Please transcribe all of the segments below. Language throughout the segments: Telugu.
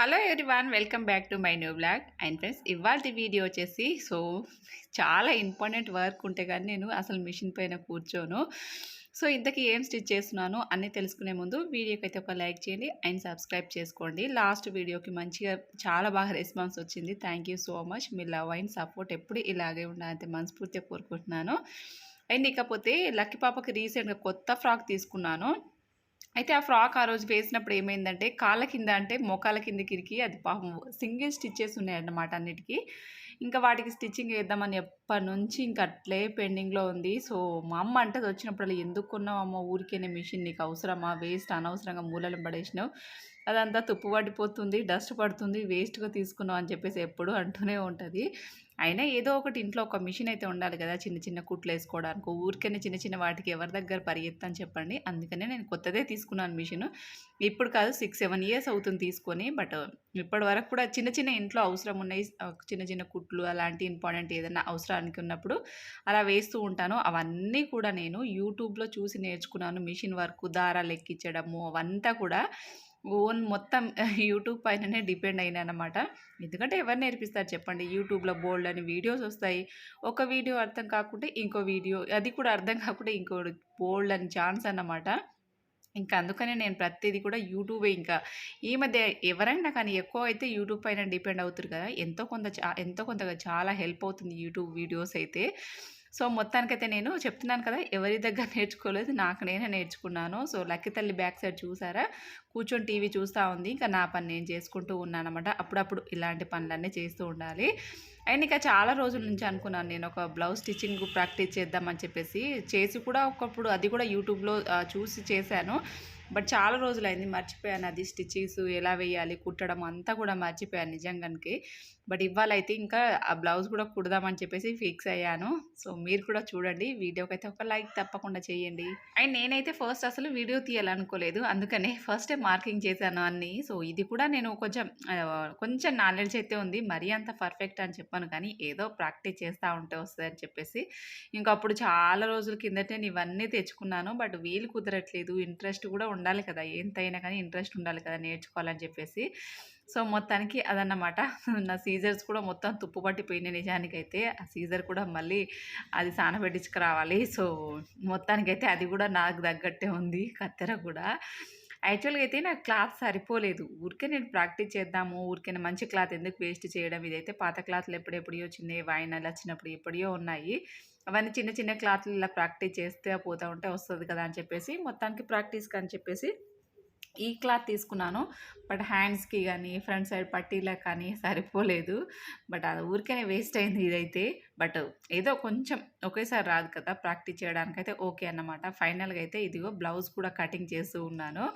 Hello everyone welcome back to my new blog and friends ఇవాళ వీడియో వచ్చేసి సో చాలా ఇంపార్టెంట్ వర్క్ ఉంటే కానీ నేను అసలు మిషన్ పైన కూర్చోను. సో ఇంతకీ ఏం స్టిచ్ చేస్తున్నాను అన్నీ తెలుసుకునే ముందు వీడియోకి అయితే ఒక లైక్ చేయండి అండ్ సబ్స్క్రైబ్ చేసుకోండి. లాస్ట్ వీడియోకి మంచిగా చాలా బాగా రెస్పాన్స్ వచ్చింది. థ్యాంక్ యూ సో మచ్ మీ లవ్ అండ్ సపోర్ట్ ఎప్పుడు ఇలాగే ఉండాలంటే మనస్ఫూర్తిగా కోరుకుంటున్నాను. అండ్ ఇకపోతే లక్కీ పాపకి రీసెంట్గా కొత్త ఫ్రాక్ తీసుకున్నాను. అయితే ఆ ఫ్రాక్ ఆ రోజు వేసినప్పుడు ఏమైందంటే కాళ్ళ కింద అంటే మోకాల కింద కిరికి అది పాపం సింగిల్ స్టిచ్చెస్ ఉన్నాయన్నమాట అన్నిటికీ. ఇంకా వాటికి స్టిచ్చింగ్ వేద్దామని ఎప్పటి నుంచి ఇంకా అట్లే పెండింగ్లో ఉంది. సో మా అమ్మ అంటే అది వచ్చినప్పుడు ఎందుకు కొన్నావు అమ్మ ఊరికేనే మిషన్ నీకు అవసరమా? వేస్ట్ అనవసరంగా మూలలు పడేసినావు. అదంతా తుప్పు పడిపోతుంది డస్ట్ పడుతుంది వేస్ట్గా తీసుకున్నావు అని చెప్పేసి ఎప్పుడు అంటూనే ఉంటుంది. అయినా ఏదో ఒకటి ఇంట్లో ఒక మిషన్ అయితే ఉండాలి కదా చిన్న చిన్న కుట్లు వేసుకోవడానికి. ఊరికనే చిన్న చిన్న వాటికి ఎవరి దగ్గర పరిగెత్తని చెప్పండి. అందుకనే నేను కొత్తదే తీసుకున్నాను మిషన్. ఇప్పుడు కాదు సిక్స్ సెవెన్ ఇయర్స్ అవుతుంది తీసుకొని. బట్ ఇప్పటి వరకు కూడా చిన్న చిన్న ఇంట్లో అవసరం ఉన్నాయి. చిన్న చిన్న కుట్లు అలాంటి ఇంపార్టెంట్ ఏదైనా అవసరానికి ఉన్నప్పుడు అలా వేస్తూ ఉంటాను. అవన్నీ కూడా నేను యూట్యూబ్లో చూసి నేర్చుకున్నాను. మిషన్ వర్క్ దారాలు ఎక్కించడము అవంతా కూడా ఓన్ మొత్తం యూట్యూబ్ పైననే డిపెండ్ అయినా అనమాట ఎందుకంటే ఎవరు నేర్పిస్తారు చెప్పండి. యూట్యూబ్లో బోల్డ్ అని వీడియోస్ వస్తాయి. ఒక వీడియో అర్థం కాకుంటే ఇంకో వీడియో అది కూడా అర్థం కాకుంటే ఇంకో బోల్డ్ అని ఛాన్స్ అన్నమాట. ఇంకా అందుకనే నేను ప్రతిదీ కూడా యూట్యూబే ఇంకా. ఈ మధ్య ఎవరైనా కానీ ఎక్కువ అయితే యూట్యూబ్ పైన డిపెండ్ అవుతారు కదా. ఎంతో కొంత ఎంతో కొంత చాలా హెల్ప్ అవుతుంది యూట్యూబ్ వీడియోస్ అయితే. సో మొత్తానికైతే నేను చెప్తున్నాను కదా ఎవరి దగ్గర నేర్చుకోలేదు నాకు నేనే నేర్చుకున్నాను. సో లక్కి తల్లి బ్యాక్ సైడ్ చూసారా? కూర్చొని టీవీ చూస్తూ ఉంది. ఇంకా నా పని నేను చేసుకుంటూ ఉన్నాను అనమాట అప్పుడప్పుడు ఇలాంటి పనులన్నీ చేస్తూ ఉండాలి. అండ్ ఇంకా చాలా రోజుల నుంచి అనుకున్నాను నేను ఒక బ్లౌజ్ స్టిచ్చింగ్ ప్రాక్టీస్ చేద్దామని చెప్పేసి. చేసి కూడా ఒకప్పుడు అది కూడా యూట్యూబ్లో చూసి చేశాను. బట్ చాలా రోజులైంది మర్చిపోయాను. అది స్టిచ్చింగ్స్ ఎలా వేయాలి కుట్టడం అంతా కూడా మర్చిపోయాను నిజంగానికి. బట్ ఇవాళైతే ఇంకా ఆ బ్లౌజ్ కూడా కుడదామని చెప్పేసి ఫిక్స్ అయ్యాను. సో మీరు కూడా చూడండి. వీడియోకి అయితే ఒక లైక్ తప్పకుండా చేయండి. అండ్ నేనైతే ఫస్ట్ అసలు వీడియో తీయాలనుకోలేదు. అందుకనే ఫస్టే మార్కింగ్ చేశాను అన్నీ. సో ఇది కూడా నేను కొంచెం కొంచెం నాలెడ్జ్ అయితే ఉంది. మరీ అంత పర్ఫెక్ట్ అని చెప్పాను కానీ ఏదో ప్రాక్టీస్ చేస్తూ ఉంటే వస్తుంది అని చెప్పేసి. ఇంకా అప్పుడు చాలా రోజుల కిందటే నేను ఇవన్నీ తెచ్చుకున్నాను. బట్ వీలు కుదరట్లేదు. ఇంట్రెస్ట్ కూడా ఉండాలి కదా ఎంతైనా కానీ ఇంట్రెస్ట్ ఉండాలి కదా నేర్చుకోవాలని చెప్పేసి. సో మొత్తానికి అదన్నమాట. నా సీజర్స్ కూడా మొత్తం తుప్పు పట్టిపోయినాయి నిజానికైతే. ఆ సీజర్ కూడా మళ్ళీ అది సానబెట్టించుకురావాలి సో మొత్తానికైతే అది కూడా నాకు తగ్గట్టే ఉంది కత్తెర కూడా. యాక్చువల్గా అయితే నాకు క్లాత్ సరిపోలేదు. ఊరికే నేను ప్రాక్టీస్ చేద్దాము ఊరికే మంచి క్లాత్ ఎందుకు వేస్ట్ చేయడం ఇదైతే పాత క్లాత్లు ఎప్పుడెప్పుడో చిన్నవి వాయినాలు వచ్చినప్పుడు ఎప్పుడో ఉన్నాయి. అవన్నీ చిన్న చిన్న క్లాత్లు ఇలా ప్రాక్టీస్ చేస్తే పోతూ ఉంటే వస్తుంది కదా అని చెప్పేసి మొత్తానికి ప్రాక్టీస్కి అని చెప్పేసి ఈ క్లాత్ తీసుకున్నాను. బట్ హ్యాండ్స్కి కానీ ఫ్రంట్ సైడ్ పట్టీలకు కానీ సరిపోలేదు. బట్ అది ఊరికే వేస్ట్ అయింది ఇదైతే. బట్ ఏదో కొంచెం ఒకేసారి రాదు కదా ప్రాక్టీస్ చేయడానికి అయితే ఓకే అన్నమాట. ఫైనల్గా అయితే ఇదిగో బ్లౌజ్ కూడా కటింగ్ చేస్తూ ఉన్నాను.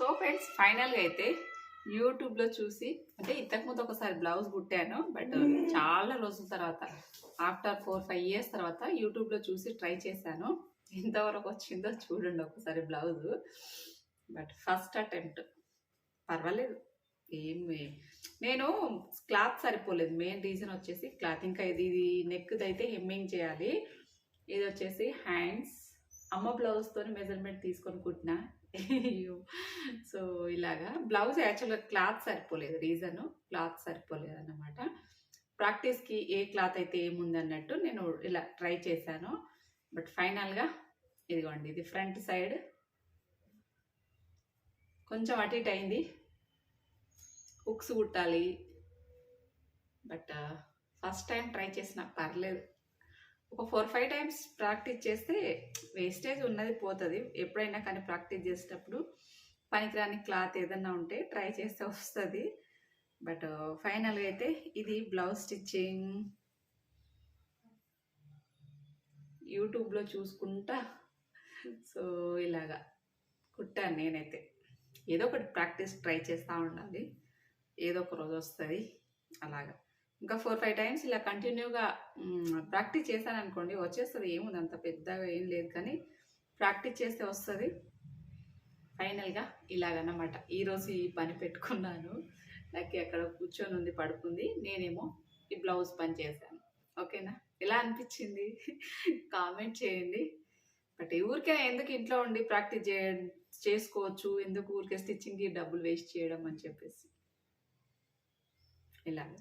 సో ఫ్రెండ్స్ ఫైనల్గా అయితే యూట్యూబ్లో చూసి అంటే ఇంతకుముందు ఒకసారి బ్లౌజ్ కుట్టాను బట్ చాలా రోజుల తర్వాత ఆఫ్టర్ ఫోర్ ఫైవ్ ఇయర్స్ తర్వాత యూట్యూబ్లో చూసి ట్రై చేశాను. ఎంతవరకు వచ్చిందో చూడండి ఒకసారి బ్లౌజ్. బట్ ఫస్ట్ అటెంప్ట్ పర్వాలేదు. ఏమి నేను క్లాత్ సరిపోలేదు. మెయిన్ రీజన్ వచ్చేసి క్లాత్. ఇంకా ఇది ఇది నెక్ది అయితే హెమ్మింగ్ చేయాలి. ఇది వచ్చేసి హ్యాండ్స్ అమ్మ బ్లౌజ్తో మెజర్మెంట్ తీసుకొని కుట్టినా సో ఇలాగా. బ్లౌజ్ యాక్చువల్గా క్లాత్ సరిపోలేదు. రీజన్ క్లాత్ సరిపోలేదు అన్నమాట. ప్రాక్టీస్కి ఏ క్లాత్ అయితే ఏముంది అన్నట్టు నేను ఇలా ట్రై చేశాను. బట్ ఫైనల్గా ఇదిగోండి ఇది ఫ్రంట్ సైడ్ కొంచెం అటు ఇటు అయింది. హుక్స్ కుట్టాలి. బట్ ఫస్ట్ టైం ట్రై చేసిన పర్లేదు. ఒక ఫోర్ ఫైవ్ టైమ్స్ ప్రాక్టీస్ చేస్తే వేస్టేజ్ ఉన్నది పోతుంది. ఎప్పుడైనా కానీ ప్రాక్టీస్ చేసేటప్పుడు పనికిరాని క్లాత్ ఏదన్నా ఉంటే ట్రై చేస్తే వస్తుంది. బట్ uh, ఫైనల్గా అయితే ఇది బ్లౌజ్ స్టిచ్చింగ్. యూట్యూబ్లో చూసుకుంటా. సో ఇలాగా కుట్టాను నేనైతే. ఏదో ఒకటి ప్రాక్టీస్ ట్రై చేస్తూ ఉండాలి. ఏదో ఒక రోజు వస్తుంది. అలాగా. ఇంకా ఫోర్ ఫైవ్ టైమ్స్ ఇలా కంటిన్యూగా ప్రాక్టీస్ చేశాను అనుకోండి వచ్చేస్తుంది. ఏముంది? అంత పెద్దగా ఏం లేదు కానీ ప్రాక్టీస్ చేస్తే వస్తుంది. ఫైనల్గా ఇలాగన్నమాట ఈరోజు ఈ పని పెట్టుకున్నాను. నాకు అక్కడ కూర్చొని ఉంది పడుకుంది. నేనేమో ఈ బ్లౌజ్ పని చేశాను. ఓకేనా? ఎలా అనిపించింది? కామెంట్ చేయండి. బట్ ఊరికే ఎందుకు ఇంట్లో ఉండి ప్రాక్టీస్ చే చేసుకోవచ్చు? ఎందుకు ఊరికే స్టిచ్చింగ్కి డబ్బులు వేస్ట్ చేయడం అని చెప్పేసి. ఇలాగ.